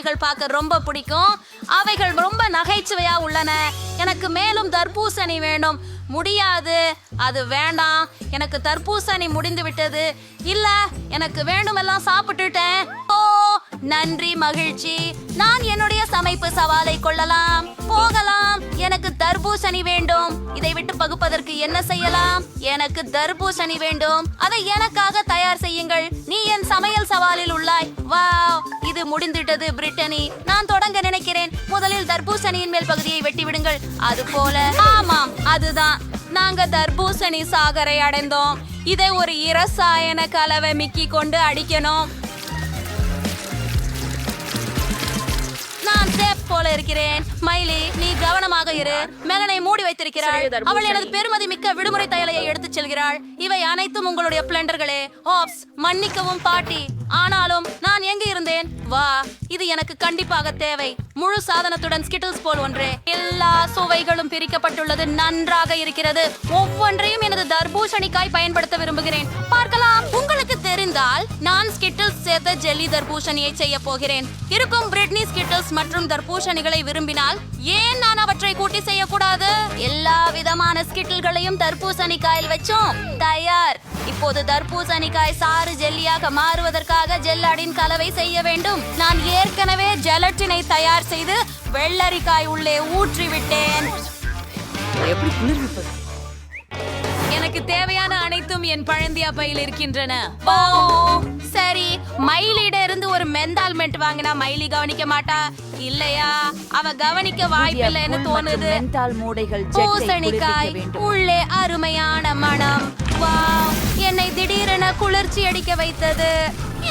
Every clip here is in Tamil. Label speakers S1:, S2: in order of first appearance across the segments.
S1: காட்சிகள் பார்க்க ரொம்ப பிடிக்கும். அவைகள் ரொம்ப நகைச்சுவையா உள்ளன. எனக்கு மேலும் தர்பூசணி வேணும். முடியாது. அது வேண்டாம். எனக்கு தர்பூசணி முடிந்து விட்டது இல்ல எனக்கு வேண்டுமெல்லாம் சாப்பிட்டுட்டேன். ஓ நன்றி மகிழ்ச்சி. நான் என்னுடைய சமைப்பு சவாலை கொள்ளலாம். போகலாம். எனக்கு தர்பூசணி வேண்டும். இதை விட்டு பகுப்பதற்கு என்ன செய்யலாம்? எனக்கு தர்பூசணி வேண்டும். அதை எனக்காக தயார் செய்யுங்கள். நீ என் சமையல் சவாலில் உள்ளாய். வாவ். இது முடிந்துட்டது பிரிட்டனி. நான் தொடங்க நினைக்கிறேன். முதலில் தர்பூசணியின் மேல் பகுதியை வெட்டி விடுங்கள். அது போல. ஆமாம் அதுதான். நாங்க தர்பூசணி சாகரை அடைந்தோம். இதை ஒரு இரசாயன கலவை மிக்கி கொண்டு அடிக்கணும். நான் சேப் போல இருக்கிறேன். மைலி நீ கவனமாக இரு. மெலனை மூடி வைத்திருக்கிறாள். அவள் எனது பெருமதி மிக்க விடுமுறை தையலையை எடுத்துச் செல்கிறாள். இவை அனைத்தும் உங்களுடைய பிளண்டர்களே ஓப்ஸ் மன்னிக்கவும் பாட்டி. ஆனாலும் நான் எங்க இருந்தேன்? வா இது எனக்கு கண்டிப்பாக தேவை. முழு சாதனத்துடன் ஸ்கிட்டில்ஸ் போல் ஒன்றே. எல்லா சுவைகளும் பிரிக்கப்பட்டுள்ளது நன்றாக இருக்கிறது. ஒவ்வொன்றையும் எனது தர்பூசணிக்காய் பயன்படுத்த விரும்புகிறேன். பார்க்கலாம் உங்களுக்கு தெரிந்தால் நான் ஸ்கிட்டில்ஸ் சேர்த்த ஜெல்லி தர்பூசணியை செய்ய போகிறேன். இருக்கும் பிரிட்னி ஸ்கிட்டில்ஸ் மற்றும் தர்பூசணிகளை விரும்பினால் ஏன் நான் அவற்றை கூட்டி செய்யக்கூடாது? எல்லா விதமான ஸ்கிட்டில்களையும் தர்பூசணிக்காயில் வச்சோம். தயார். இப்போது தர்பூசணிக்காய் சாறு ஜெல்லியாக மாறுவதற்காக ஜெல்லடின் கலவை செய்ய வேண்டும். நான் ஏற்கனவே ஜெலட்டினை தயார் செய்து வெள்ளரிக்காய் உள்ளே ஊற்றி விட்டேன்
S2: எப்படி குளிர்விப்பது
S1: எனக்கு தேவையான அனைத்தும் என் பழந்தியா பையில் இருக்கின்றன. ஓ சரி மயிலிட இருந்து ஒரு மெந்தால் மெண்ட் வாங்கினா மயிலி கவனிக்க மாட்டா? இல்லையா? அவ கவனிக்க வாய்ப்பில்லைன்னு தோணுது.
S2: மூடைகள்
S1: பூசணிக்காய் உள்ளே அருமையான மனம் வாவ் என்னை திடீரென குளிர்ச்சி அடிக்க வைத்தது.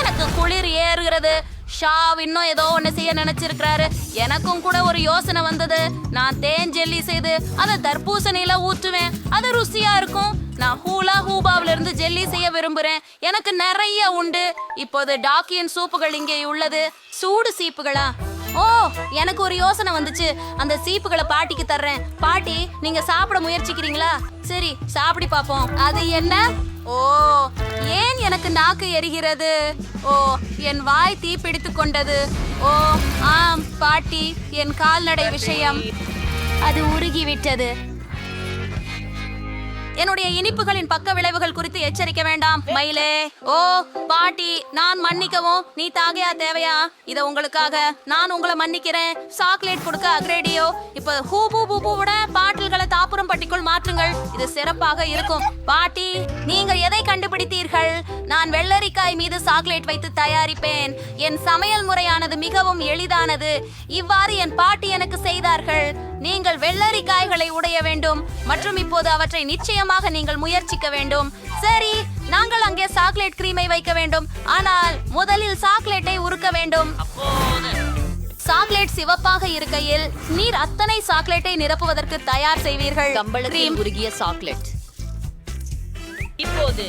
S1: எனக்கு குளிர் ஏறுகிறது. ஷாவ் இன்னும் ஏதோ ஒன்று செய்ய நினைச்சிருக்கிறாரு. எனக்கும் கூட ஒரு யோசனை வந்தது. நான் தேன் ஜெல்லி செய்து அதை தர்பூசணியில ஊற்றுவேன் அது ருசியா இருக்கும். நான் ஹூலா ஹூபாவில இருந்து ஜெல்லி செய்ய விரும்புறேன். எனக்கு நிறைய உண்டு. இப்போது டாக்கியன் சூப்புகள் இங்கே உள்ளது. சூடு சீப்புகளா? ஓ எனக்கு ஒரு யோசனை வந்துச்சு. அந்த சீப்புகளை பாட்டிக்கு தர்றேன். பாட்டி நீங்க சாப்பிட முயற்சிக்கிறீங்களா? சரி சாப்பிடி பாப்போம் அது என்ன? ஓ ஏன் எனக்கு நாக்கு எரிகிறது? ஓ என் வாய் தீ பிடித்து கொண்டது. ஓ ஆம் பாட்டி என் கால்நடை விஷயம். அது உருகிவிட்டது. என்னுடைய இனிப்புகளின் பக்க விளைவுகள் குறித்து எச்சரிக்க வேண்டாம். மயிலே. ஓ பாட்டி நான் மன்னிக்கவும். நீ தாகையா தேவையா? இத உங்களுக்காக நான் உங்களை மன்னிக்கிறேன். சாக்லேட் கொடுக்க அக்ரேடியோ. இப்ப ஹூபு பூ விட பாட்டில்களை தாப்புரம் பட்டிக்குள் மாற்றுங்கள். இது சிறப்பாக இருக்கும். பாட்டி நீங்க எதை கண்டுபிடித்தீர்கள்? நான் வெள்ளரிக்காய் மீது சாக்லேட் வைத்து தயாரிப்பேன். என் சமையல் முறையானது மிகவும் எளிதானது. இவ்வாறு என் பாட்டி எனக்கு செய்தார்கள். நீங்கள் வெள்ளரிக்காய்களை உடைய வேண்டும் மற்றும் இப்போது அவற்றை நிச்சயமாக நீங்கள் முயற்சிக்க வேண்டும். சரி நாங்கள் அங்கே சாக்லேட் கிரீமை வைக்க வேண்டும். ஆனால் முதலில் சாக்லேட்டை உருக்க வேண்டும். சாக்லேட் சிவப்பாக இருக்கையில் நீர் அத்தனை சாக்லேட்டை நிரப்புவதற்கு தயார் செய்வீர்கள்.
S2: கம்பளத்தில் உருகிய சாக்லேட். இப்போது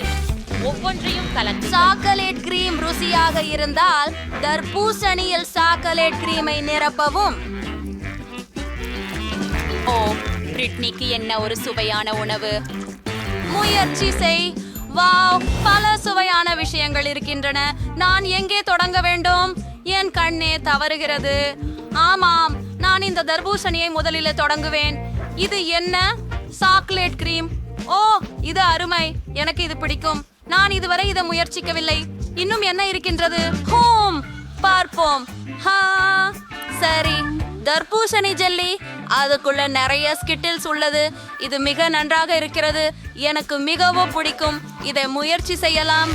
S2: ஒவ்வொன்றையும் கலந்து
S1: சாக்லேட் கிரீம் ருசியாக இருந்தால் தர்பூசணியில் சாக்லேட் கிரீமை நிரப்பவும்.
S2: ஓ பிரிட்னிக்கு என்ன ஒரு சுவையான உணவு?
S1: முயற்சி செய். வாவ் பல சுவையான விஷயங்கள் இருக்கின்றன. நான் எங்கே தொடங்க வேண்டும்? என் கண்ணே தவறுகிறது. ஆமாம் நான் இந்த தர்பூசணியை முதலில் தொடங்குவேன். இது என்ன? Chocolate cream. ஓ இது அருமை. எனக்கு இது பிடிக்கும். நான் இதுவரை இதை முயற்சிக்கவில்லை. இன்னும் என்ன இருக்கின்றது? ஹோம் பார்ப்போம். ஹா சரி. தர்பூசணி ஜெல்லி. அதுக்குள்ள நிறைய ஸ்கிட்டில்ஸ் உள்ளது. இது மிக நன்றாக இருக்கிறது. எனக்கு மிகவும் பிடிக்கும். இதை முயற்சி செய்யலாம்.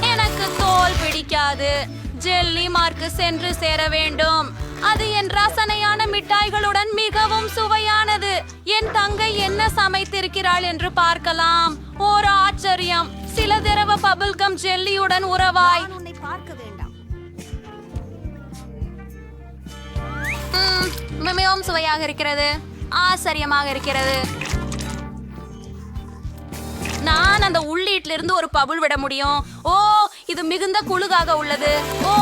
S1: எனக்கு தோல் பிடிக்காது. ஜெல்லி மார்க்கு சென்று சேர வேண்டும். அது என் ரசனையான மிட்டாய்களுடன் மிகவும் சுவையானது. என் தங்கை என்ன சமைத்திருக்கிறாள் என்று பார்க்கலாம். ஒரு ஆச்சரியம். சில திரவ பபுல்கம் ஜெல்லியுடன் உறவாய். பார்க்க மிகவும் சுவையாக இருக்கிறது. ஆச்சரியமாக இருக்கிறது. நான் அந்த உள்ளீட்ல இருந்து ஒரு பபுள் விட முடியும். ஓ இது மிகுந்த குழுகாக உள்ளது. ஓ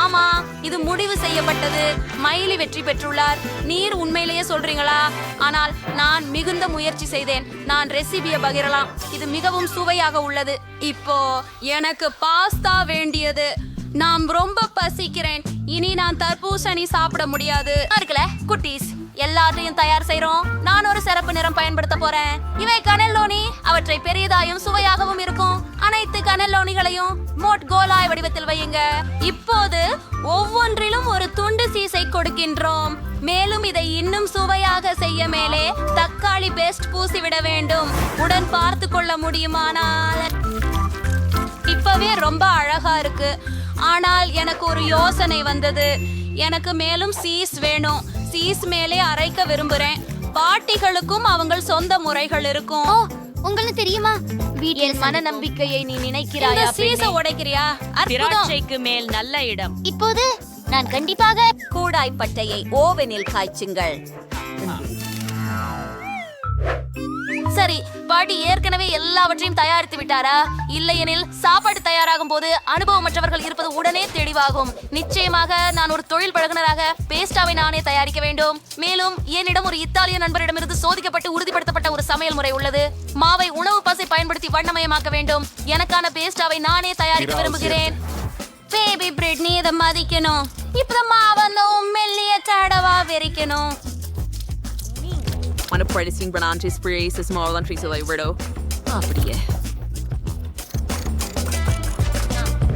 S1: ஆமா இது முடிவு செய்யப்பட்டது. மயிலி வெற்றி பெற்றுள்ளார். நீர் உண்மையிலேயே சொல்றீங்களா? ஆனால் நான் மிகுந்த முயற்சி செய்தேன். நான் ரெசிபியை பகிரலாம். இது மிகவும் சுவையாக உள்ளது. இப்போ எனக்கு பாஸ்தா வேண்டியது. நான் ரொம்ப பசிக்கிறேன். இனி நான் தர்பூசணி சாப்பிட முடியாது. இருக்குல்ல குட்டீஸ் எல்லாத்தையும் தயார் செய்யறோம் நான் ஒரு சிறப்பு நிறம் பயன்படுத்த போறேன். இவை கனெல்லோனி அவற்றை பெரியதாயும் சுவையாகவும் இருக்கும். அனைத்து கனெல்லோனிகளையும் மோட் கோலாய் வடிவத்தில் வையுங்க. இப்போது ஒவ்வொன்றிலும் ஒரு துண்டு சீசை கொடுக்கின்றோம். மேலும் இதை இன்னும் சுவையாக செய்ய மேலே தக்காளி பேஸ்ட் பூசிவிட வேண்டும். உடன் பார்த்து கொள்ள முடியுமானால்? இப்பவே ரொம்ப அழகா இருக்கு. ஆனால் எனக்கு ஒரு யோசனை வந்தது. எனக்கு மேலும் சீஸ் வேணும். சீஸ் மேலே அரைக்க விரும்புறேன். பாட்டிகளுக்கும் அவங்கள் சொந்த முறைகள் இருக்கும்.
S3: ஓ உங்களுக்கு தெரியுமா? வீட்டில்
S1: மன நம்பிக்கையை நீ நினைக்கிறாயா சீஸ உடைக்கிறியா?
S2: திராட்சைக்கு மேல் நல்ல இடம்.
S3: இப்போது நான் கண்டிப்பாக
S1: கூடாய் பட்டையை ஓவனில் காய்ச்சுங்கள். சரி பாட்டி ஏற்கனவே எல்லாவற்றையும் தயாரித்து விட்டாரா? இல்லையெனில் சாப்பாடு தயாராகும் போது அனுபவமற்றவர்கள் இருப்பது உடனே தெளிவாகும். நிச்சயமாக நான் ஒரு தொழில் பழகுனராக பேஸ்டாவை நானே தயாரிக்க வேண்டும். மேலும் என்னிடம் ஒரு இத்தாலிய நண்பரிடமிருந்து சோதிக்கப்பட்டு உறுதிப்படுத்தப்பட்ட ஒரு சமையல் முறை உள்ளது. மாவை உணவு பசை பயன்படுத்தி வண்ணமயமாக்க வேண்டும். எனக்கான பேஸ்டாவை நானே தயாரிக்க விரும்புகிறேன். பேபி பிரெட் நீ இதை மதிக்கணும். இப்பதான் மாவந்தும் மெல்லிய தடவா வெறிக்கணும்.
S4: One of practicing Branante sprays is more than trees like Rido. அப்படியே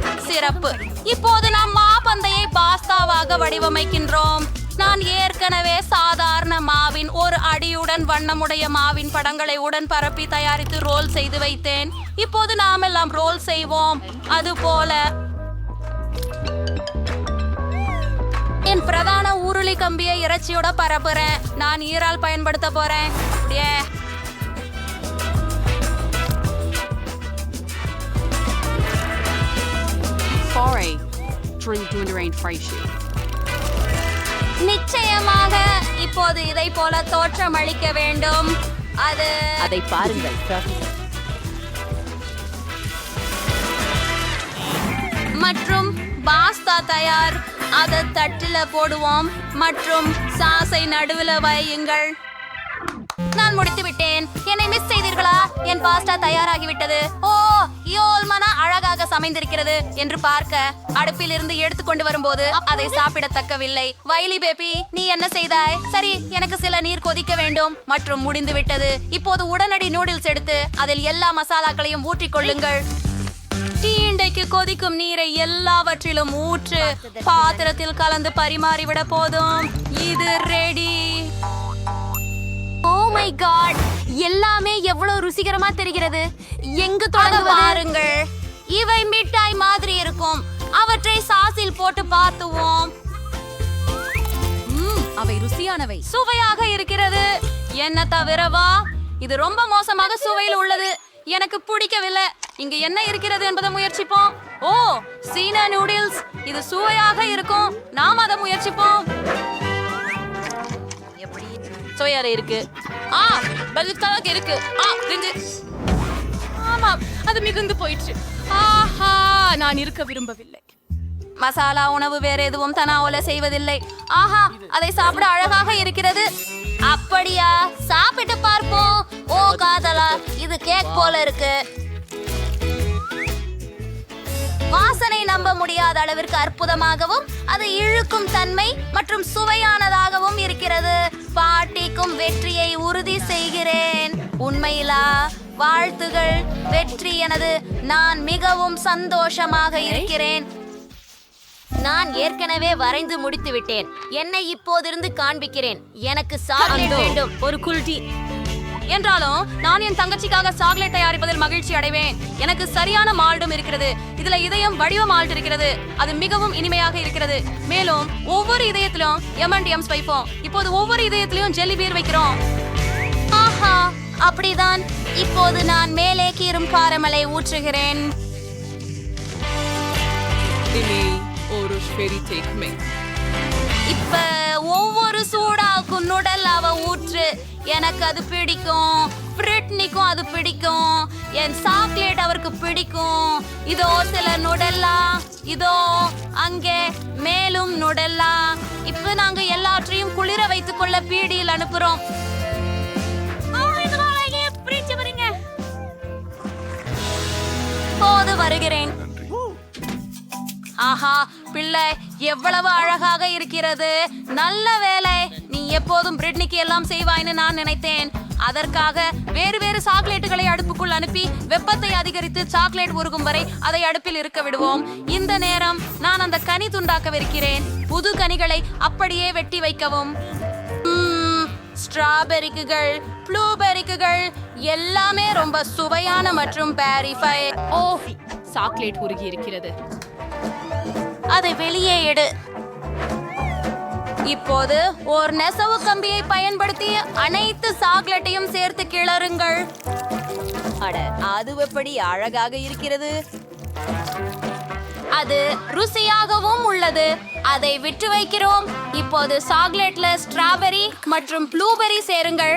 S4: ah,
S1: சிறப்பு. இப்போது நாம் மாப்பந்தையை பாஸ்தாவாக வடிவமைக்கின்றோம். நான் ஏற்கனவே சாதாரண மாவின் ஒரு அடியுடன் வண்ணமுடைய மாவின் படங்களை உடன் பரப்பி தயாரித்து ரோல் செய்து வைத்தேன். இப்போது நாம் எல்லாம் ரோல் செய்வோம். அது போல என் பிரதான ஊருளி கம்பியை இறைச்சியோட பரப்புறேன். நான் ஈரால் பயன்படுத்த போறேன். ஏ. நிச்சயமாக இப்போது இதை போல தோற்றமளிக்க வேண்டும். அது
S2: அதை பாருங்கள்.
S1: மற்றும் பாஸ்தா தயார். அதை தட்டுல போடுவோம். மற்றும் சாஸை நடுவுல வையுங்கள். நான் முடித்து விட்டேன். என்னை மிஸ் செய்தீர்களா? என் பாஸ்டா தயாராகிவிட்டது. ஓ யோல்மனா அழகாக சமைந்திருக்கிறது என்று பார்க்க அடுப்பில் இருந்து எடுத்துக்கொண்டு வரும்போது அதை சாப்பிடத்தக்கவில்லை. வைலி பேபி நீ என்ன செய்தாய்? சரி எனக்கு சில நீர் கொதிக்க வேண்டும். மற்றும் முடிந்து விட்டது இப்போது உடனடி நூடுல்ஸ் எடுத்து அதில் எல்லா மசாலாக்களையும் ஊற்றிக் கொள்ளுங்கள். தீண்டைக்கு கொதிக்கும் நீரை எல்லாவற்றிலும் ஊற்று பாத்திரத்தில் கலந்து பரிமாறிவிட போதும். இது ரெடி
S3: ஓ மை காட் எல்லாமே எவ்வளவு ருசிகரமா தெரிகிறது? எங்கு
S1: அத
S3: தொடங்குவது?
S1: பாருங்கள் இவை மிட்டாய் மாதிரி இருக்கும். அவற்றை சாஸில் போட்டு பார்த்துவோம்
S2: அவை ருசியானவை.
S1: சுவையாக இருக்கிறது. என்ன தவிரவா இது ரொம்ப மோசமாக சுவையில் உள்ளது. எனக்கு பிடிக்கவில்லை. இங்க என்ன இருக்கிறது என்பதை முயற்சிப்போம். ஓ சீனா நூடுல்ஸ். இது சுவையாக இருக்கும். நாம் அதை முயற்சிப்போம். எப்படி? சுவையாக இருக்கு. ஆ பலுத்தாக இருக்கு. ஆ வெந்து ஆமாம் அது மிகுந்து போயிற்று. ஆஹா நான் இருக்க விரும்பவில்லை. மசாலா உணவு வேற எதுவும் தனாவுல செய்வதில்லை. ஆஹா அதை சாப்பிட அழகாக இருக்கிறது. அப்படியா? சாப்பிட்டு பார்ப்போம். ஓ காதலா இது கேக் போல இருக்கு. வாசனை நம்ப முடியாத அளவிற்கு அற்புதமாகவும் அது இழுக்கும் தன்மை மற்றும் சுவையானதாகவும் இருக்கிறது. பாட்டிக்கும் வெற்றியை உறுதி செய்கிறேன். உண்மையிலா? வாழ்த்துகள். வெற்றி எனது. நான் மிகவும் சந்தோஷமாக இருக்கிறேன். நான் ஏற்கனவே வரைந்து முடித்து விட்டேன் என்னை இப்போதிருந்து காண்பிக்கிறேன். எனக்கு சாக்லேட் வேண்டும். ஒரு குல்டி என்றாலும் நான் என் தங்கச்சிக்காக சாக்லேட் தயாரிப்பதில் மகிழ்ச்சி அடைவேன். எனக்கு சரியான மால்டும் இருக்கிறது. இதுல இதயம் வடிவ மால்ட் இருக்கிறது அது மிகவும் இனிமையாக இருக்கிறது. மேலும் ஒவ்வொரு இதயத்திலும் எம் அண்ட் எம்ஸ் வைப்போம். இப்போது ஒவ்வொரு இதயத்திலும் ஜெல்லி பீர் வைக்கிறோம். ஆஹா அப்படிதான். இப்போது நான் மேலே கீறும் காரமலை ஊற்றுகிறேன். இப்ப ஒவ்வொரு சூடாக்கும் நுடல் எனக்கு அது பிடிக்கும். பிரிட்னிக்கும் அது பிடிக்கும். என் சாக்லேட் அவருக்கு பிடிக்கும். இதோ சில நுடல்லா. இதோ அங்கே மேலும் நுடல்லா. இப்ப நாங்க எல்லாற்றையும் குளிர வைத்துக் கொள்ள பீடியில் அனுப்புறோம். போது வருகிறேன். ஆஹா பிள்ளை எவ்வளவு அழகாக இருக்கிறது. நல்ல வேலை எப்போதும் பிரிட்னிக்கு எல்லாம் செய்வாய்ன்னு நான் நினைத்தேன். அதற்காக வேறு வேறு சாக்லேட்டுகளை அடுப்புக்குள் அனுப்பி வெப்பத்தை அதிகரித்து சாக்லேட் உருகும் வரை அதை அடுப்பில் இருக்க விடுவோம். இந்த நேரம் நான் அந்த கனி துண்டாக்கவிருக்கிறேன். புது கனிகளை அப்படியே வெட்டி வைக்கவும். ஸ்ட்ராபெரிக்குகள் ப்ளூபெரிக்குகள் எல்லாமே ரொம்ப சுவையான மற்றும் பேரிஃபை
S2: ஓ சாக்லேட் உருகி இருக்கிறது.
S1: அதை வெளியே எடு. இப்போது ஒரு நெசவு கம்பியை பயன்படுத்தி அனைத்து சாக்லேட்டையும் சேர்த்து கிளறுங்கள்.
S2: அட அது எப்படி அழகாக இருக்கிறது?
S1: அது ருசியாகவும் உள்ளது. அதை விட்டு வைக்கிறோம். இப்போது சாக்லேட்ல ஸ்ட்ராபெரி மற்றும் ப்ளூபெரி சேருங்கள்.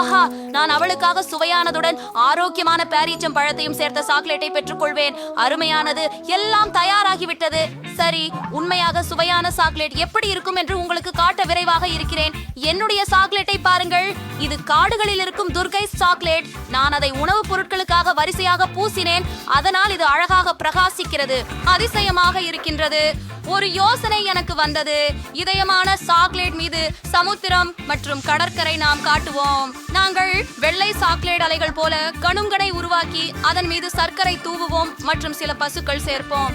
S1: ஆஹா நான் அவளுக்காக சுவையானதுடன் ஆரோக்கியமான பேரீச்சம் பழத்தையும் சேர்த்த சாக்லேட்டை பெற்றுக்கொள்வேன். அருமையானது எல்லாம் தயாராகிவிட்டது. சரி உண்மையாக சுவையான சாக்லேட் எப்படி இருக்கும் என்று உங்களுக்கு காட்ட விரைவாக இருக்கிறேன். என்னுடைய சாக்லேட்டை பாருங்கள். இது காடுகளில் இருக்கும் துர்கை சாக்லேட். நான் அதை உணவுப் பொருட்களுக்காக வரிசையாக பூசினேன். அதனால் இது அழகாக பிரகாசிக்கிறது. அதிசயமாக இருக்கின்றது. ஒரு யோசனை எனக்கு வந்தது. இதயமான சாக்லேட் மீது சமுத்திரம் மற்றும் கடற்கரை நாம் காட்டுவோம். நாங்கள் வெள்ளை சாக்லேட் அலைகள் போல கணுங்கடை உருவாக்கி அதன் மீது சர்க்கரை தூவுவோம் மற்றும் சில பசுக்கள் சேர்ப்போம்.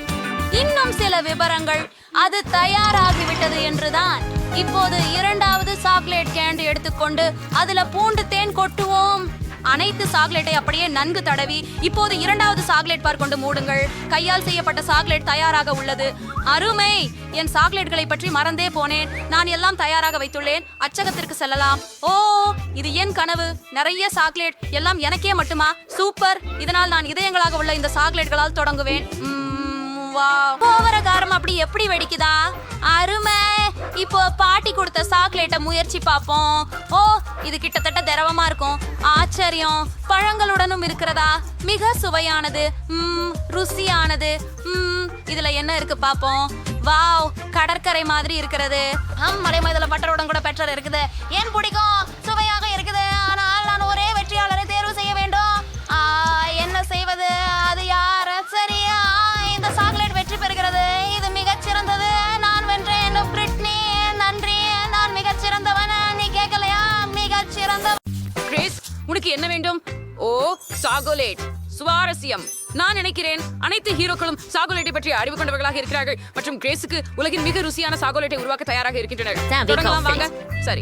S1: இன்னும் சில விவரங்கள் அது தயாராகிவிட்டது என்றுதான். இப்போது இரண்டாவது சாக்லேட் கேண்டு எடுத்துக்கொண்டு அதுல பூண்டு தேன் கொட்டுவோம். அனைத்து சாக்லேட்டை அப்படியே நன்கு தடவி இப்போது இரண்டாவது சாக்லேட் பார் கொண்டு மூடுங்கள். கையால் செய்யப்பட்ட சாக்லேட் தயாராக உள்ளது. அருமை! என் சாக்லேட்களை பற்றி மறந்தே போனேன். நான் எல்லாம் தயாராக வைத்துள்ளேன். அச்சகத்திற்கு செல்லலாம். ஓ இது என் கனவு. நிறைய சாக்லேட். எல்லாம் எனக்கே மட்டுமா? சூப்பர்! இதனால் நான் இதயங்களாக உள்ள இந்த சாக்லேட்களால் தொடங்குவேன். வா வாவ். கோவர காரம் அப்படி எப்படி வெடிக்குதா? அருமை. இப்போ பாட்டி கொடுத்த சாக்லேட்டை முயற்சி பார்ப்போம். ஓ இது கிட்டத்தட்ட திரவமா இருக்கும். ஆச்சரியம். பழங்களுடனும் இருக்கிறதா? மிக சுவையானது. ம் ருசியானது. ம் இதுல என்ன இருக்கு பாப்போம் வாவ் கடற்கரை மாதிரி இருக்கிறது. அம் மலை மைதல பட்டருடன் கூட பெற்றர் இருக்குது. ஏன் பிடிக்கும்?
S4: உனக்கு என்ன வேண்டும்? ஓ சாகோலேட். சுவாரஸ்யம். நான் நினைக்கிறேன் அனைத்து ஹீரோக்களும் சாகோலேட்டை பற்றி அறிவு கொண்டவர்களாக இருக்கிறார்கள் மற்றும் கிரேஸுக்கு உலகின் மிக ருசியான சாகோலேட்டை உருவாக்க தயாராக இருக்கின்றனர். தொடங்கலாம் வாங்க. சரி.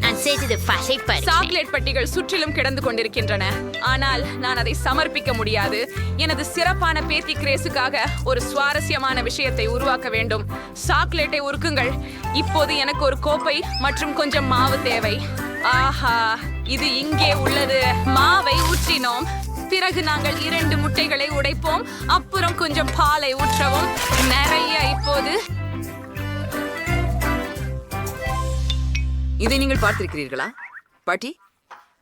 S4: சாக்லேட் பெட்டிகள் சுற்றிலும் கிடந்து கொண்டிருக்கின்றன. ஆனால் நான் அதை சமர்ப்பிக்க முடியாது. எனது சிறப்பான பேத்தி கிரேஸுக்காக ஒரு சுவாரஸ்யமான விஷயத்தை உருவாக்க வேண்டும். சாக்லேட்டை உருக்குங்கள். இப்போது எனக்கு ஒரு கோப்பை மற்றும் கொஞ்சம் மாவு தேவை. ஆஹா. இது இங்கே உள்ளது. மாவை ஊற்றினோம். பிறகு நாங்கள் இரண்டு முட்டைகளை உடைப்போம். அப்புறம் கொஞ்சம் பாலை ஊற்றவும். நிறைய இப்போது. இதை நீங்கள் பார்த்திருக்கிறீர்களா? பாட்டி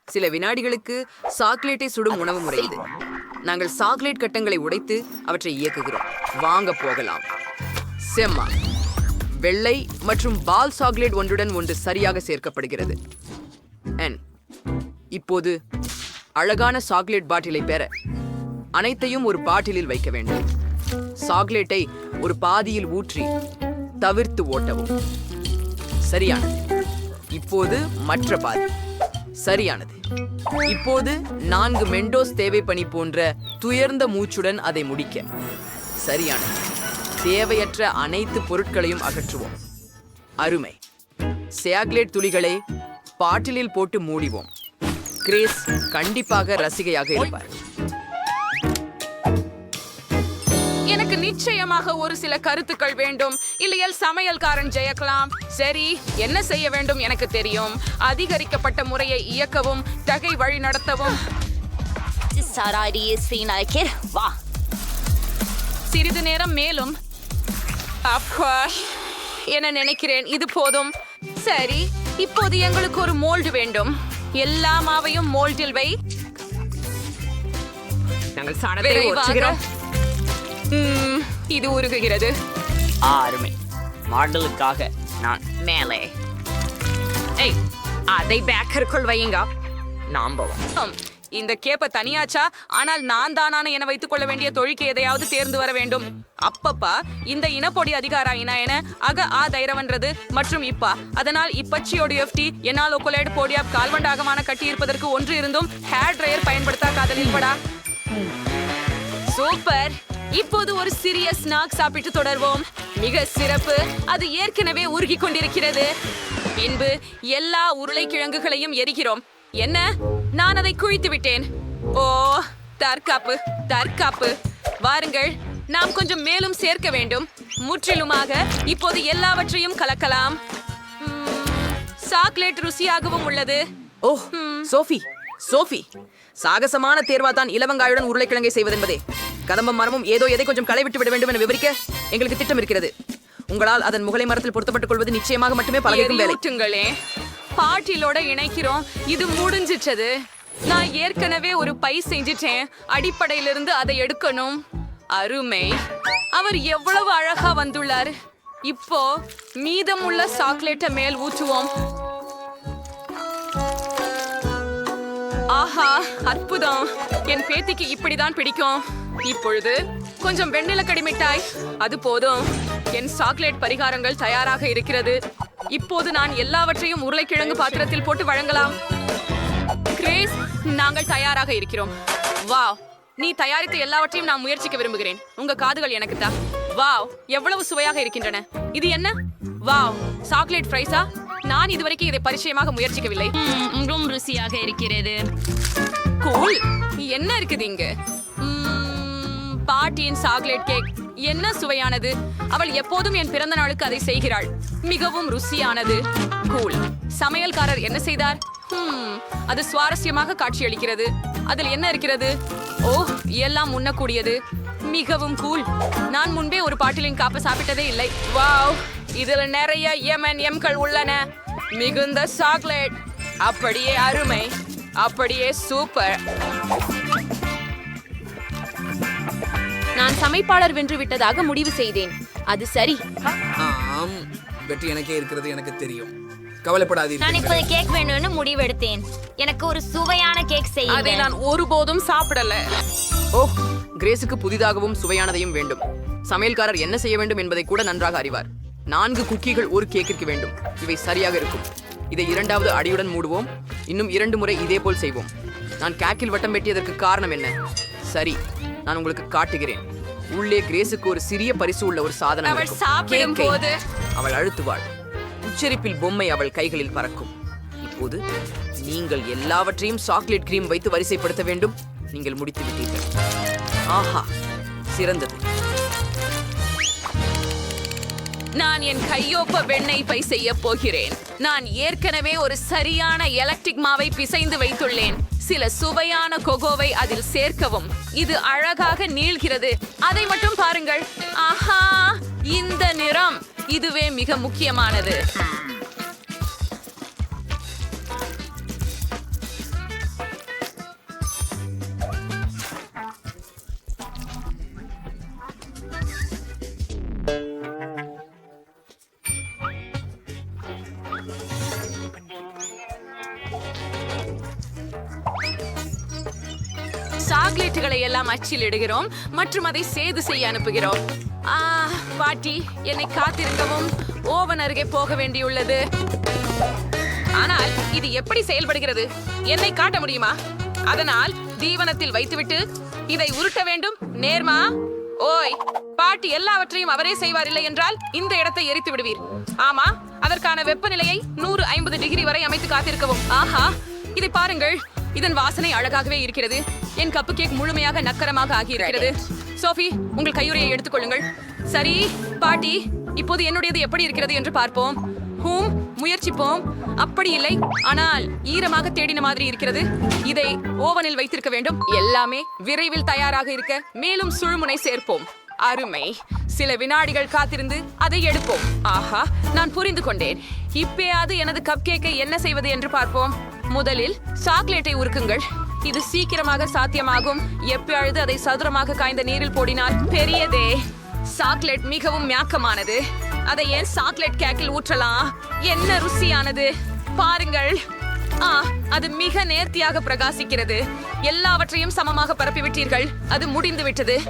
S4: சில வினாடிகளுக்கு சாக்லேட்டை சுடும் உணவு முறை இது. நாங்கள் சாக்லேட் கட்டங்களை உடைத்து அவற்றை இயக்குகிறோம். வாங்க போகலாம். செம்மா. வெள்ளை மற்றும் பால் சாக்லேட் ஒன்றுடன் ஒன்று சரியாக சேர்க்கப்படுகிறது. அண்ட் இப்போது அழகான சாக்லேட் பாட்டிலை பெற அனைத்தையும் ஒரு பாட்டிலில் வைக்க வேண்டும். சாக்லேட்டை ஒரு பாதியில் ஊற்றி தவிர்த்து ஓட்டவும். சரியானது. இப்போது மற்ற பாதி. சரியானது. இப்போது நான்கு மெண்டோஸ் தேவைப்பணி போன்ற துயர்ந்த மூச்சுடன் அதை முடிக்க. சரியானது. தேவையற்ற அனைத்து பொருட்களையும் அகற்றுவோம். அருமை. சாக்லேட் துளிகளை பாட்டிலில் போட்டு மூடிவோம். கிரேஸ் கண்டிப்பாக ரசிகையாக இருப்பார். எனக்கு நிச்சயமாக ஒரு சில கருத்துக்கள் வேண்டும். இல்லையேல் சமையல்காரன் ஜெயக்கலாம் சரி என்ன செய்ய வேண்டும் எனக்கு தெரியும். அதிகரிக்கப்பட்ட முறையை இயக்கவும் தகை வழி நடத்தவும். சிறிது நேரம் மேலும். என்ன நினைக்கிறேன்? இது போதும். சரி. இப்போது எங்களுக்கு ஒரு மோல்டு வேண்டும். எல்லா மாவையும் மோல்டில் வை. நாங்கள் சாணத்தை ஊற்றுகிறோம் ம், இது உருகுகிறது.
S5: ஆறுமை. மாடலுக்காக நான் மேலே.
S4: ஏய் அதை பேக்கருக்குள் வையுங்க. நாம் போவோம் இந்த கேப்ப தனியாச்சா? ஆனால் நான் தானான என வைத்துக் கொள்ள வேண்டிய தொழிற்கு எதையாவது தேர்ந்து வர வேண்டும். அப்பப்பா இந்த இனப்பொடி அதிகாரா இனா என அக ஆ தைரவன்றது மற்றும் இப்பா. அதனால் இப்பச்சியோடு எஃப்டி என்னால் ஒக்கோலேட் போடியா கால்வண்டாகமான கட்டி இருப்பதற்கு ஒன்று இருந்தும் ஹேர் ட்ரையர் பயன்படுத்தா காதலில் படா சூப்பர். இப்போது ஒரு சிறிய ஸ்நாக் சாப்பிட்டு தொடர்வோம். மிக சிறப்பு. அது ஏற்கனவே உருகி கொண்டிருக்கிறது. பின்பு எல்லா உருளைக்கிழங்குகளையும் எரிகிறோம். என்ன? நான் அதை குழித்து விட்டேன். ஓ தற்காப்பு தற்காப்பு. வாருங்கள் நாம் கொஞ்சம் மேலும் சேர்க்க வேண்டும். முற்றிலுமாக இப்போது எல்லாவற்றையும் கலக்கலாம். சாக்லேட் ருசியாகவும் உள்ளது.
S6: ஓ சோஃபி சோஃபி. சாகசமான தேர்வா தான் இலவங்காயுடன் உருளைக்கிழங்கை செய்வதென்பதே. கதம்பம் மரமும் ஏதோ எதை கொஞ்சம் களைவிட்டு விட வேண்டும் என விவரிக்க எங்களுக்கு திட்டம் இருக்கிறது உங்களால் அதன் முகலை மரத்தில் பொருத்தப்பட்டுக் கொள்வது நிச்சயமாக மட்டுமே பலகைக்கும் வேலை.
S4: பாட்டிலோட இணைக்கிறோம். இது முடிஞ்சிச்சது. நான் ஏற்கனவே ஒரு பை செஞ்சிட்டேன். அடிப்படையிலிருந்து அதை எடுக்கணும். அருமை. அவர் எவ்வளவு அழகா வந்துள்ளார். இப்போ மீதமுள்ள சாக்லேட்டை மேல் ஊற்றுவோம். ஆஹா அற்புதம். என் பேத்திக்கு இப்படிதான் பிடிக்கும். இப்பொழுது கொஞ்சம் வெண்ணிலக்கடி மிட்டாய். அது போதும். என் சாக்லேட் பரிகாரங்கள் தயாராக இருக்கிறது. இப்போது நான் எல்லாவற்றையும் உருளைக்கிழங்கு பாத்திரத்தில் போட்டு வழங்கலாம். கிரேஸ் நாங்கள் தயாராக இருக்கிறோம். வாவ் நீ தயாரித்த எல்லாவற்றையும் நான் முயற்சிக்க விரும்புகிறேன். உங்க காதுகள் எனக்கு தான் வாவ் எவ்வளவு சுவையாக இருக்கின்றன. இது என்ன? வாவ் சாக்லேட் ஃப்ரைஸா? நான் இதுவரைக்கும் இதை பரிச்சயமாக முயற்சிக்கவில்லை.
S1: மிகவும் ருசியாக இருக்கிறது.
S4: கூல் என்ன இருக்குது இங்க? பாட்டியின் சாக்லேட் கேக். என்ன சுவையானது? அவள் எப்போதும் என் பிறந்த நாளுக்கு அதை செய்கிறாள். மிகவும் ருசியானது. கூல். சமையல்காரர் என்ன செய்தார்? அது சுவாரஸ்யமாக காட்சியளிக்கிறது. அதில் என்ன இருக்கிறது? ஓ எல்லாம் உண்ணக்கூடியது. மிகவும் கூல். நான் முன்பே ஒரு பாட்டிலின் காப்ப சாப்பிட்டதே இல்லை. வாவ் இதுல நிறைய எம்என் எம்கள் உள்ளன. மிகுந்த சாக்லேட். அப்படியே அருமை. அப்படியே சூப்பர். நான் சமைப்பாளர் வென்று விட்டதாக முடிவு செய்தேன். அது சரி.
S7: ஆம். வெற்றி எனக்கே இருக்கிறது எனக்கு தெரியும். கவலைப்படாதீர்கள்.
S3: நான் இப்போது கேக் வேணும்னு முடிவெடுத்தேன். எனக்கு ஒரு சுவையான கேக்
S4: அதை
S3: செய்யுங்க
S4: நான் ஒருபோதும் சாப்பிடல.
S6: ஓ கிரேஸுக்கு புதிதாகவும் சுவையானதையும் வேண்டும். சமையல்காரர் என்ன செய்ய வேண்டும் என்பதை கூட நன்றாக அறிவார். நான்கு குக்கீகள் ஒரு கேக்கிற்கு வேண்டும். இவை சரியாக இருக்கும். இதை இரண்டாவது அடியுடன் மூடுவோம். இன்னும் இரண்டு முறை இதே போல் செய்வோம். நான் கேக்கில் வட்டம் வெட்டியதற்கு காரணம் என்ன? சரி. நான் உங்களுக்கு காட்டுகிறேன். உள்ளே கிரேஸுக்கு ஒரு சிறிய பரிசு உள்ள ஒரு சாதனம்
S4: அவள். சாப்பிடும் போது.
S6: அவள் அழுத்துவாள். உச்சரிப்பில் பொம்மை அவள் கைகளில் பறக்கும். இப்போது நீங்கள் எல்லாவற்றையும் சாக்லேட் கிரீம் வைத்து வரிசைப்படுத்த வேண்டும். நீங்கள் முடித்து விட்டீர்கள். ஆஹா சிறந்தது.
S4: நான் என் கையொப்ப வெண்ணெய் பை செய்ய போகிறேன். நான் ஏற்கனவே ஒரு சரியான எலக்ட்ரிக் மாவை பிசைந்து வைத்துள்ளேன். சில சுவையான கொகோவை அதில் சேர்க்கவும். இது அழகாக நீள்கிறது. அதை மட்டும் பாருங்கள். ஆஹா! இந்த நிறம் இதுவே மிக முக்கியமானது. சாக்லேட்டுகளை எல்லாம் அச்சில் இடுகிறோம் மற்றும் அதை சேது செய்ய அனுப்புகிறோம். ஆ பாட்டி என்னை காத்திருக்கவும் ஓவன் அருகே போக வேண்டியுள்ளது. ஆனால் இது எப்படி செயல்படுகிறது? என்னை காட்ட முடியுமா? அதனால் தீவனத்தில் வைத்துவிட்டு இதை உருட்ட வேண்டும். நேர்மா? ஓய் பாட்டி எல்லாவற்றையும் அவரே செய்வார் இல்லை என்றால் இந்த இடத்தை எரித்து விடுவீர். ஆமா அதற்கான வெப்பநிலையை நூறு ஐம்பது டிகிரி வரை அமைத்து காத்திருக்கவும். ஆஹா இதை பாருங்கள். இதன் வாசனை அழகாகவே இருக்கிறது. என் கப்பு கேக் முழுமையாக நக்கரமாக ஆகியிருக்கிறது. சோஃபி உங்கள் கையுறையை எடுத்துக்கொள்ளுங்கள் சரி பாட்டி இப்போது என்னுடையது எப்படி இருக்கிறது என்று பார்ப்போம். ஹூம் முயற்சிப்போம். அப்படி இல்லை ஆனால் ஈரமாக தேடின மாதிரி இருக்கிறது. இதை ஓவனில் வைத்திருக்க வேண்டும். எல்லாமே விரைவில் தயாராக இருக்க மேலும் சுழுமுனை சேர்ப்போம். அருமை. சில வினாடிகள் காத்திருந்து அதை எடுப்போம். ஆஹா நான் புரிந்து கொண்டேன். இப்பயாவது எனது கப் கேக்கை என்ன செய்வது என்று பார்ப்போம். முதலில் சாக்லேட்டை உருக்குங்கள். இது சீக்கிரமாக சாத்தியமாகும். எப்பொழுது அதை சதுரமாக காய்ந்த நீரில் போடினால் பெரியதே. சாக்லேட் மிகவும் மியாக்கமானது அதை ஏன் சாக்லேட் கேக்கில் ஊற்றலாம்? என்ன ருசியானது. பாருங்கள். ஆ அது மிக நேர்த்தியாக பிரகாசிக்கிறது. எல்லாவற்றையும் சமமாக பரப்பிவிட்டீர்கள். அது முடிந்து விட்டது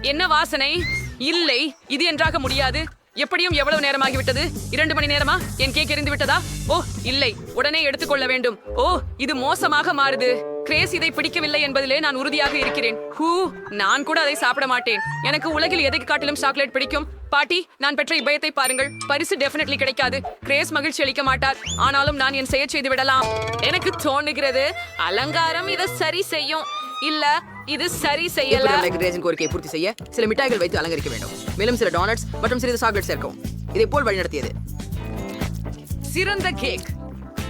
S4: என்ன வாசனை? இல்லை. இது என்றாக முடியாது. எப்படியும் எவ்வளவு நேரமாகிவிட்டது? இரண்டு மணி நேரமா? என் கேக் எரிந்து விட்டதா? ஓ இல்லை. உடனே எடுத்துக்கொள்ள வேண்டும். ஓ இது மோசமாக மாறுது. கிரேஸ் இதை பிடிக்கவில்லை என்பதிலே நான் உறுதியாக இருக்கிறேன். ஹூ நான் கூட அதை சாப்பிட மாட்டேன். எனக்கு உலகில் எதை காட்டிலும் சாக்லேட் பிடிக்கும். பாட்டி நான் பெற்ற இப்பயத்தை பாருங்கள். பரிசு டெஃபினெட்லி கிடைக்காது. கிரேஸ் மகிழ்ச்சி அளிக்க மாட்டார். ஆனாலும் நான் என் செய்ய செய்து விடலாம். எனக்கு தோணுகிறது அலங்காரம் இதை சரி செய்யும். இல்ல இது சரி செய்யல.
S6: கிரேஸின் கோரிக்கையை பூர்த்தி செய்ய சில மிட்டாய்கள் வைத்து அலங்கரிக்க வேண்டும். மேலும் சில டோனட்ஸ் மற்றும் சிறிது சாக்லேட் சேர்க்கவும். இதை போல் வழிநடத்தியது.
S4: சிறந்த கேக்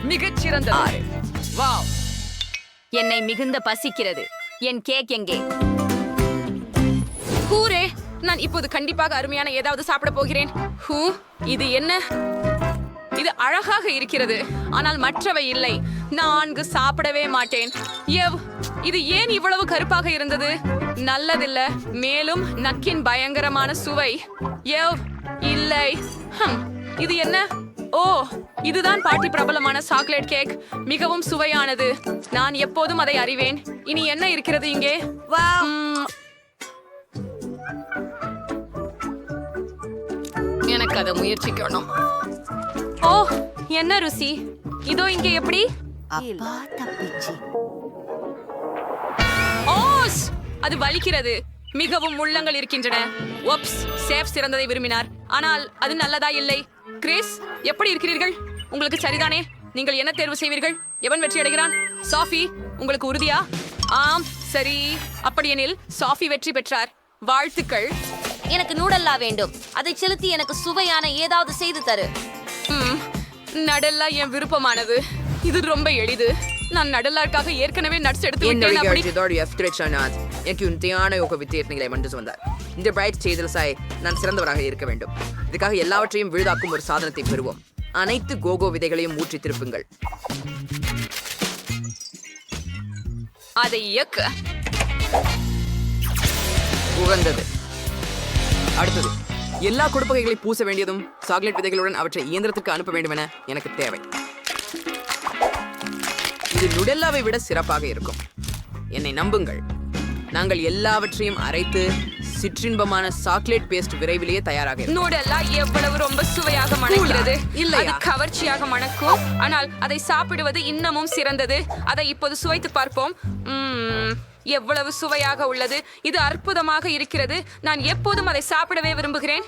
S4: மிகச் சிறந்தது.
S6: ஆறு.
S4: வாவ்.
S3: என்னை மிகுந்த பசிக்கிறது. என் கேக் எங்கே?
S4: கூரே நான் இப்போது கண்டிப்பாக அருமையான ஏதாவது சாப்பிட போகிறேன். ஹூ இது என்ன? இது அழகாக இருக்கிறது. ஆனால் மற்றவை இல்லை. நான்கு சாப்பிடவே மாட்டேன். எவ் இது ஏன் இவ்வளவு கருப்பாக இருந்தது? நல்லதில்ல மேலும் நக்கின் பயங்கரமான சுவை. எவ் இல்லை. ஹம், இது என்ன? ஓ இதுதான் பாட்டி பிரபலமான சாக்லேட் கேக். மிகவும் சுவையானது. நான் எப்போதும் அதை அறிவேன். இனி என்ன இருக்கிறது இங்கே? எனக்கு அதை முயற்சிக்கணும். ஓ என்ன ருசி? இதோ இங்க எப்படி? ஓஸ்! அது வலிக்கிறது. மிகவும் உள்ளங்கள் இருக்கின்றன. ஒப்ஸ் சேஃப் சிறந்ததை விரும்பினார். ஆனால் அது நல்லதா இல்லை? கிறிஸ் எப்படி இருக்கிறீர்கள்? உங்களுக்கு சரிதானே? நீங்கள் என்ன தேர்வு செய்வீர்கள்? எவன் வெற்றி அடைகிறான்? சாஃபி உங்களுக்கு உறுதியா? ஆம் சரி. அப்படியெனில் சாஃபி வெற்றி பெற்றார். வாழ்த்துக்கள்.
S3: எனக்கு நூடல்லா வேண்டும். அதை செலுத்தி எனக்கு சுவையான ஏதாவது செய்து தரு.
S4: ம், நடல்லா என் விருப்பமானது. இது ரொம்ப எளிது. நான் நடலாக்காக ஏற்கனவே நட்ஸ் எடுத்து விட்டேன் அப்படி
S6: இதோடு எஃப்திரட்சானாத் எனக்கு உண்மையான யோக வித்தியர்த்தங்களை மண்டு சொன்னார் இந்த பிரைட் செய்தல் சாய் நான் சிறந்தவராக இருக்க வேண்டும். இதுக்காக எல்லாவற்றையும் விழுதாக்கும் ஒரு சாதனத்தை பெறுவோம். அனைத்து கோகோ விதைகளையும் ஊற்றி திருப்புங்கள்.
S4: அதை இயக்க.
S6: உகந்தது. அடுத்தது எல்லா கொடுப்பகைகளை பூச வேண்டியதும் சாக்லேட் விதைகளுடன் அவற்றை இயந்திரத்துக்கு அனுப்ப வேண்டும் என எனக்கு தேவை. இது நுடெல்லாவை விட சிறப்பாக இருக்கும். என்னை நம்புங்கள். நாங்கள் எல்லாவற்றையும் அரைத்து சிற்றின்பமான சாக்லேட் பேஸ்ட் விரைவிலேயே தயாராக
S4: நூடல்லா எவ்வளவு ரொம்ப சுவையாக மணக்கிறது.
S6: இல்லையா?
S4: அது கவர்ச்சியாக மணக்கும். ஆனால் அதை சாப்பிடுவது இன்னமும் சிறந்தது. அதை இப்போது சுவைத்து பார்ப்போம். எவ்வளவு சுவையாக உள்ளது. இது அற்புதமாக இருக்கிறது. நான் எப்போதும் அதை சாப்பிடவே விரும்புகிறேன்.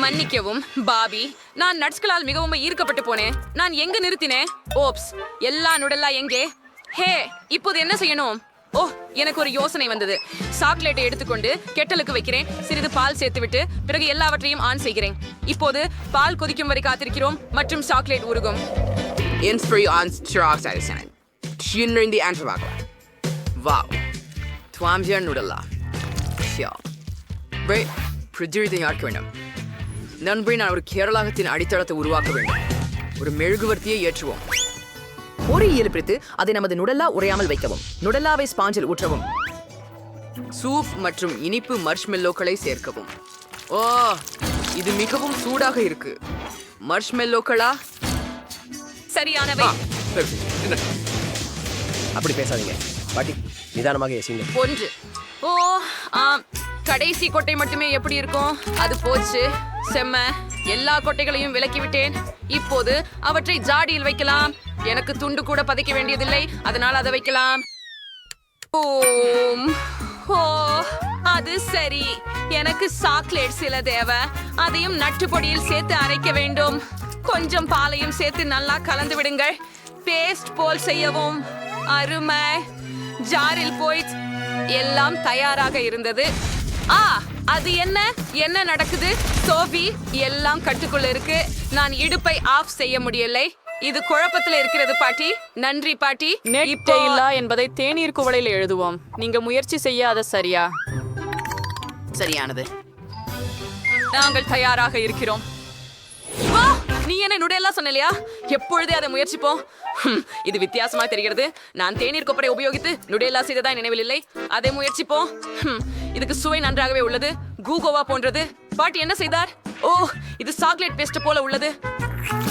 S4: மன்னிக்கவும் பாபி. நான் நட்ஸ்களால் மிகவும் ஈர்க்கப்பட்டு போனேன். நான் எங்க நிறுத்தினேன் ஓப்ஸ். எல்லா நுடல்லா எங்கே? ஹே இப்போது என்ன செய்யணும்? ஓ எனக்கு ஒரு யோசனை வந்தது. சாக்லேட்டை எடுத்துக்கொண்டு கெட்டலுக்கு வைக்கிறேன். சிறிது பால் சேர்த்துவிட்டு பிறகு எல்லாவற்றையும் ஆன் செய்கிறேன். இப்போது பால் கொதிக்கும் வரை காத்திருக்கிறோம் மற்றும் சாக்லேட் உருகும்.
S6: Inspire on Strox Edison. Tjinner the Antwerp. Wow. Twamja Nudala. Sure. Wait, பிரஜித்தை யார்க்க வேண்டும் நண்பரை நான் ஒரு கேரளாகத்தின் அடித்தளத்தை உருவாக்க வேண்டும். ஒரு மெழுகுவர்த்தியை ஏற்றுவோம். ஒரு இயல் பிரித்து அதை நமது நுடல்லா உறையாமல் வைக்கவும். நுடல்லாவை ஸ்பாஞ்சில் ஊற்றவும். சூப் மற்றும் இனிப்பு மர்ஷ்மெல்லோக்களை சேர்க்கவும். ஓ இது மிகவும் சூடாக இருக்கு. மர்ஷ்மெல்லோக்களா?
S4: சரியானவை.
S8: அப்படி பேசாதீங்க. பாட்டி நிதானமாக யோசிங்க
S4: ஒன்று. ஓ கடைசி கொட்டை மட்டுமே எப்படி இருக்கும்? அது போச்சு. செம்ம. எல்லா கொட்டைகளையும் விலக்கிவிட்டேன். இப்போது அவற்றை ஜாடியில் வைக்கலாம். எனக்கு துண்டு கூட பதைக்க வேண்டியதில்லை. அதனால் அதை வைக்கலாம். ஓம். ஓ அது சரி. எனக்கு சாக்லேட் சில தேவை. அதையும் நட்டு பொடியில் சேர்த்து அரைக்க வேண்டும். கொஞ்சம் பாலையும் சேர்த்து நல்லா கலந்து விடுங்கள். பேஸ்ட் போல் செய்யவும். அருமை. ஜாரில் போய் எல்லாம் தயாராக இருந்தது. ஆ அது என்ன? என்ன நடக்குது? சோஃபி எல்லாம் கட்டுக்குள்ள இருக்கு. நான் இடுப்பை ஆஃப் செய்ய முடியலை. இது குழப்பத்துல இருக்கிறது பாட்டி. நன்றி பாட்டி.
S9: இல்லா என்பதை தேநீர் குவளையில் எழுதுவோம். நீங்க முயற்சி செய்யாத சரியா?
S6: சரியானது.
S4: நாங்கள் தயாராக இருக்கிறோம். வா! நீ என்ன நுடையல்லா சொன்னலையா எப்பொழுதே அதை முயற்சிப்போம். இது வித்தியாசமா தெரிகிறது. நான் தேநீர் கொப்பரை உபயோகித்து நுடையல்லா செய்ததா நினைவில் இல்லை. அதை முயற்சிப்போம். இதுக்கு சுவை நன்றாகவே உள்ளது. கூகோவா போன்றது. பாட்டி என்ன செய்தார்? ஓ இது சாக்லேட் பேஸ்ட் போல உள்ளது.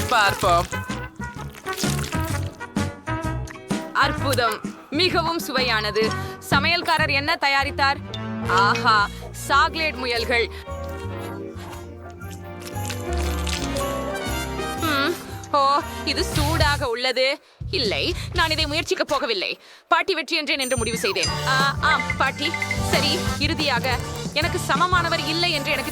S4: பார்ப்போம். அற்புதம். மிகவும் சுவையானது. சமையல்காரர் என்ன தயாரித்தார்? ஆஹா சாக்லேட் முயல்கள். ஓ இது சூடாக உள்ளது. இல்லை நான் இதை முயற்சிக்க போகவில்லை. பாட்டி வெற்றி என்றேன் என்று முடிவு செய்தேன். ஆ, ஆம் பாட்டி. சரி இறுதியாக எனக்கு சமமானவர் இல்லை என்று எனக்கு